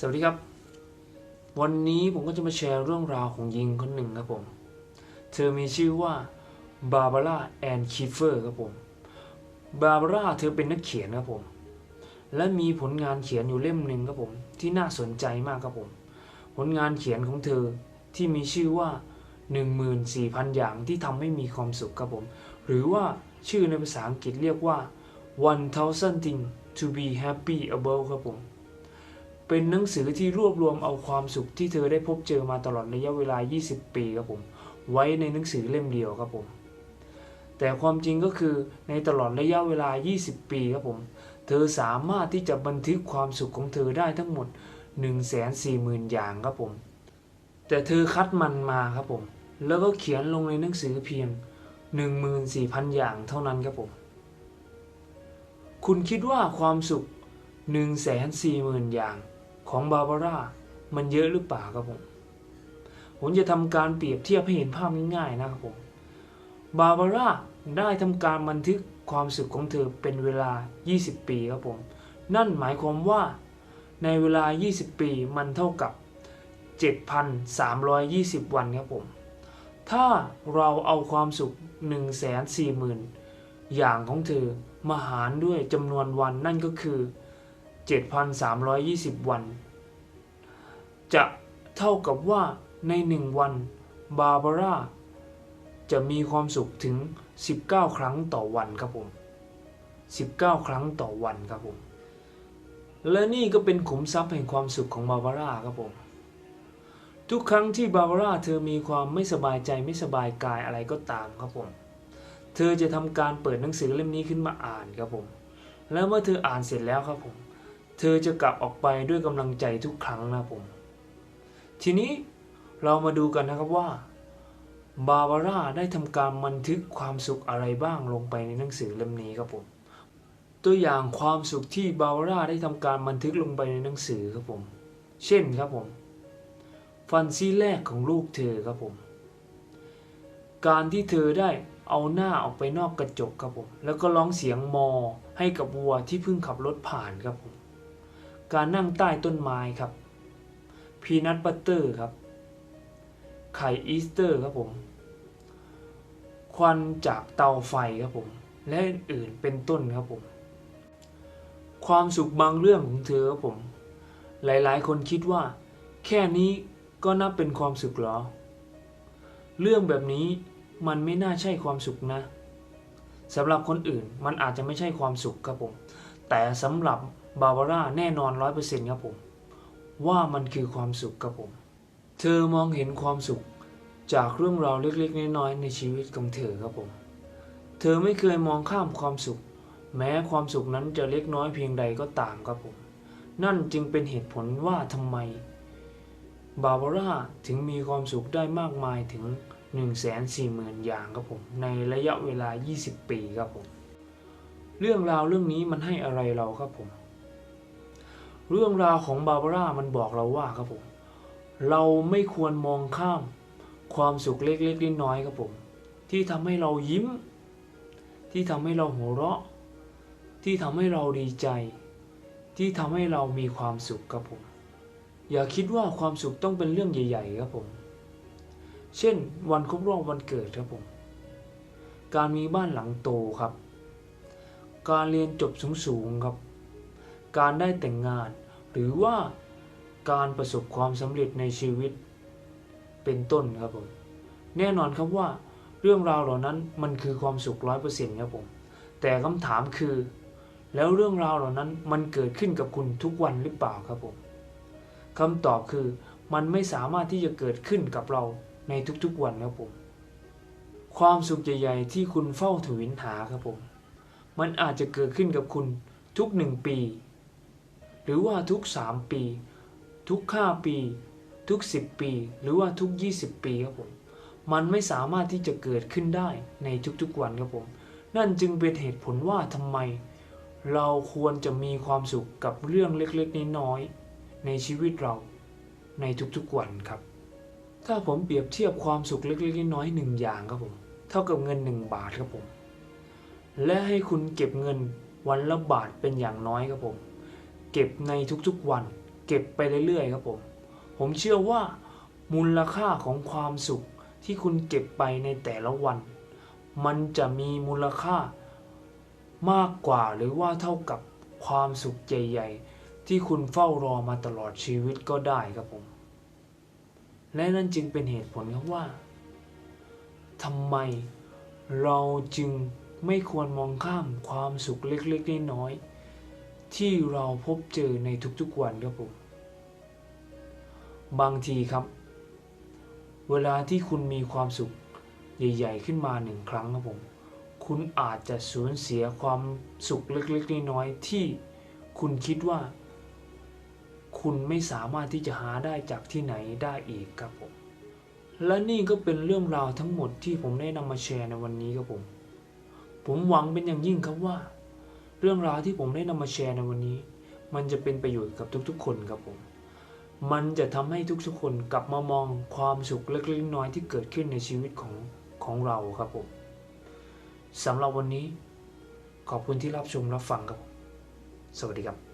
สวัสดีครับ วันนี้ผมก็จะมาแชร์เรื่องราวของหญิงคนหนึ่งครับผม เธอมีชื่อว่าบาบาร่าแอนคีเฟอร์ครับผม บาบาร่าเธอเป็นนักเขียนครับผม และมีผลงานเขียนอยู่เล่มหนึ่งครับผม ที่น่าสนใจมากครับผม ผลงานเขียนของเธอที่มีชื่อว่า 14,000 อย่างที่ทำให้มีความสุขครับผม หรือว่าชื่อในภาษาอังกฤษเรียกว่า 1000 things to be happy about ครับผม เป็นหนังสือที่รวบรวมเอาความสุขที่เธอได้พบเจอมาตลอดระยะเวลา 20 ปีครับผม ไว้ในหนังสือเล่มเดียวครับผม แต่ความจริงก็คือในตลอดระยะเวลา 20 ปีครับผม เธอสามารถที่จะบันทึกความสุขของเธอได้ทั้งหมด 140,000 อย่างครับผม แต่เธอคัดมันมาครับผม แล้วก็เขียนลงในหนังสือเพียง 14,000 อย่างเท่านั้นครับผม คุณคิดว่าความสุข140,000 อย่าง ของบาบาร่ามันเยอะหรือเปล่าครับผม ผมจะทำการเปรียบเทียบให้เห็นภาพง่ายๆนะครับผม บาบาร่าได้ทำการบันทึกความสุขของเธอเป็นเวลา 20 ปีครับผม นั่นหมายความว่าในเวลา 20 ปีมันเท่ากับ 7,320 วันครับผม ถ้าเราเอาความสุข 140,000 อย่างของเธอมาหารด้วยจำนวนวันนั่นก็คือ 7,320 วัน จะเท่ากับว่าใน 1 วันบาบาร่าจะมีความสุขถึง 19 ครั้งต่อวันครับผม 19 ครั้งต่อวันครับผม และนี่ก็เป็นขุมทรัพย์แห่งความสุขของบาบาร่าครับผม ทุกครั้งที่บาบาร่าเธอมีความไม่สบายใจไม่สบายกายอะไรก็ตามครับผม เธอจะทำการเปิดหนังสือเล่มนี้ขึ้นมาอ่านครับผม แล้วเมื่อเธออ่านเสร็จแล้วครับผม เธอจะกลับออกไปด้วยกำลังใจทุกครั้งนะครับผม ทีนี้เรามาดูกันนะครับว่า บาบาร่าได้ทำการบันทึกความสุขอะไรบ้างลงไปในหนังสือเล่มนี้ครับผม ตัวอย่างความสุขที่บาบาร่าได้ทำการบันทึกลงไปในหนังสือครับผม เช่นครับผม ฟันซี่แรกของลูกเธอครับผม การที่เธอได้เอาหน้าออกไปนอกกระจกครับผม แล้วก็ร้องเสียงมอให้กับวัวที่เพิ่งขับรถผ่านครับผม การนั่งใต้ต้นไม้ครับพีนัทบัตเตอร์ครับ ไข่อีสเตอร์ครับผม ควันจากเตาไฟครับผม และอื่นๆเป็นต้นครับผม ความสุขบางเรื่องของเธอครับผม หลายๆ คนคิดว่า แค่นี้ก็นับเป็นความสุขหรอ เรื่องแบบนี้มันไม่น่าใช่ความสุขนะสำหรับคนอื่นมันอาจจะไม่ใช่ความสุขครับผม แต่สำหรับ บาบาร่าแน่นอนร้อยเปอร์เซ็นต์ครับผม ว่ามันคือความสุขครับผม เธอมองเห็นความสุขจากเรื่องราวเล็กๆ น้อยๆในชีวิตของเธอครับผม เธอไม่เคยมองข้ามความสุข แม้ความสุขนั้นจะเล็กน้อยเพียงใดก็ตามครับผม นั่นจึงเป็นเหตุผลว่าทำไม บาบาร่าถึงมีความสุขได้มากมายถึง 140,000 อย่างครับผม ในระยะเวลา 20 ปีครับผม เรื่องราวเรื่องนี้มันให้อะไรเราครับผม เรื่องราวของบาบาร่ามันบอกเราว่าครับผม เราไม่ควรมองข้าม ความสุขเล็กๆน้อยๆครับผม ที่ทำให้เรายิ้ม ที่ทำให้เราหัวเราะ ที่ทำให้เราดีใจ ที่ทำให้เรามีความสุขครับผม อย่าคิดว่าความสุขต้องเป็นเรื่องใหญ่ ๆ ครับผม เช่น วันครบรอบวันเกิดครับผม การมีบ้านหลังโตครับ การเรียนจบสูงๆครับ การได้แต่งงาน หรือว่าการประสบความสำเร็จในชีวิตเป็นต้นครับผมแน่นอนครับว่าเรื่องราวเหล่านั้นมันคือความสุขร้อยเปอร์เซ็นต์ครับผมแต่คำถามคือ แล้วเรื่องราวเหล่านั้นมันเกิดขึ้นกับคุณทุกวันหรือเปล่าครับผมคำตอบคือมันไม่สามารถที่จะเกิดขึ้นกับเราในทุกๆวันครับผมความสุขใหญ่ๆที่คุณเฝ้าถวินหาครับผม มันอาจจะเกิดขึ้นกับคุณทุกหนึ่งปี หรือว่าทุกสามปี ทุกห้าปี ทุกสิบปี หรือว่าทุกยี่สิบปีครับผมมันไม่สามารถที่จะเกิดขึ้นได้ในทุกๆวันครับผม นั่นจึงเป็นเหตุผลว่าทำไม เราควรจะมีความสุขกับเรื่องเล็กๆน้อยๆในชีวิตเราในทุกๆวันครับ ถ้าผมเปรียบเทียบความสุขเล็กๆน้อยๆหนึ่งอย่างครับผม เท่ากับเงินหนึ่งบาทครับผม และให้คุณเก็บเงินวันละบาทเป็นอย่างน้อยครับผม เก็บในทุกๆวัน เก็บไปเรื่อยๆครับผม ผมเชื่อว่ามูลค่าของความสุขที่คุณเก็บไปในแต่ละวัน มันจะมีมูลค่ามากกว่าหรือว่าเท่ากับความสุขใหญ่ๆ ที่คุณเฝ้ารอมาตลอดชีวิตก็ได้ครับผม และนั่นจึงเป็นเหตุผลครับว่าทำไมเราจึงไม่ควรมองข้ามความสุขเล็กๆน้อยๆ ที่เราพบเจอในทุกๆวันครับผมบางทีครับ เวลาที่คุณมีความสุขใหญ่ๆขึ้นมาหนึ่งครั้งครับผม คุณอาจจะสูญเสียความสุขเล็กๆน้อยๆที่คุณคิดว่า คุณไม่สามารถที่จะหาได้จากที่ไหนได้อีกครับผม และนี่ก็เป็นเรื่องราวทั้งหมดที่ผมได้นำมาแชร์ในวันนี้ครับผม ผมหวังเป็นอย่างยิ่งครับว่า เรื่องราวที่ผมได้นำมาแชร์ในวันนี้ มันจะเป็นประโยชน์กับทุกๆ คนครับผม มันจะทำให้ทุกๆ คนกลับมามองความสุขเล็กๆน้อยที่เกิดขึ้นในชีวิตของของเราครับผมสำหรับวันนี้ ขอบคุณที่รับชมรับฟังครับ สวัสดีครับ